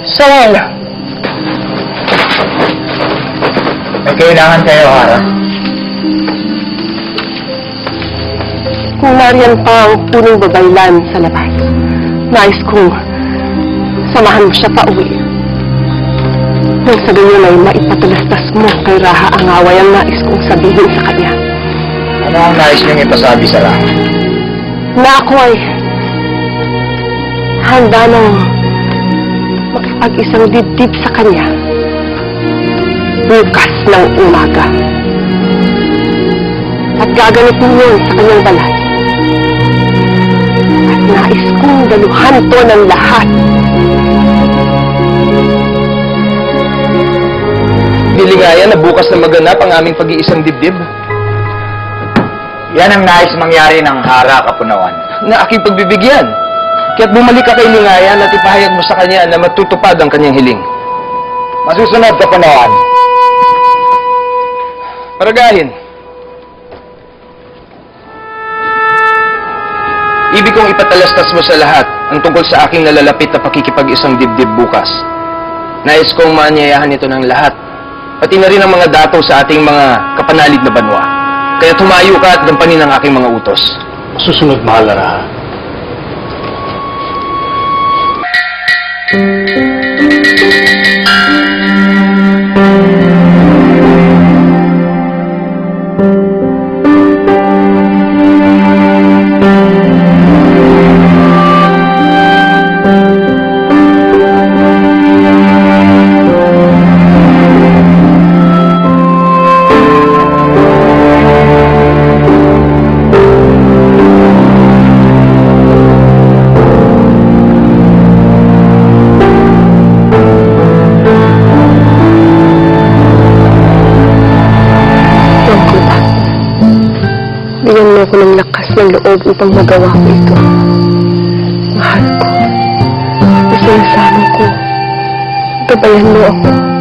Saan? May kailangan kayo, Hara. Kung nariyan pa ang punong babaylan sa labas, nais kong samahan mo siya pa uwi. Nang sa ganyan ay maipatalastas mo kay Raha ang away ang nais kong sabihin sa kanya. Ano ang nais niyong ipasabi sa lahat? Na ako ay handa nang makipag-isang dibdib sa kanya. Bukas ng umaga. At gaganit mo yun sa kanyang balat. At nais kong daluhan to ng lahat. Diligaya na bukas na maganap ang aming pag-iisang dibdib Yan ang nais mangyari ng Hara Kapunawan. na aking pagbibigyan. Kaya't bumalik ka kay Lingayan at ipahayag mo sa kanya na matutupad ang kanyang hiling. Masusunod, Kapunawan. Paragahin. Ibig kong ipatalastas mo sa lahat ang tungkol sa aking nalalapit na pakikipag-isang dibdib bukas. Nais kong maanyayahan ito ng lahat, pati na rin ang mga dato sa ating mga kapanalig na banwa. Kaya tumayo ka at gampanin ang aking mga utos. Susunod, mahal na Raha. Ako ng lakas ng loob upang magawa ko ito. Mahal ko. Isasama ko. Gabayan mo ako.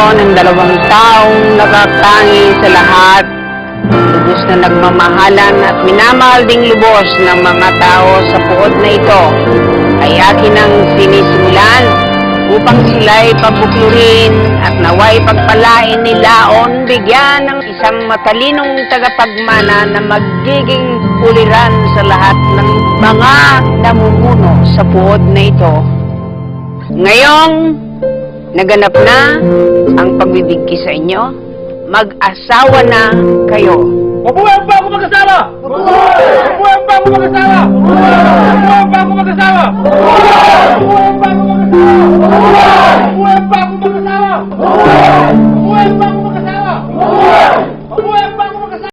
Dibdib na ito ng dalawang taong nakatangi sa lahat, lubos na nagmamahalan at minamahal ding lubos ng mga tao sa puot na ito, ay akin ang sinisimulan upang sila'y pabuklurin at naway pagpalain ni Laon bigyan ng isang matalinong tagapagmana na magiging uliran sa lahat ng mga namumuno sa puot na ito. Ngayong naganap na ang pagbibigki sa inyo, mag-asawa na kayo. Mabuhay pa ako mag-asawa! Mabuhay pa ako mag-asawa! Mabuhay pa ako mag-asawa!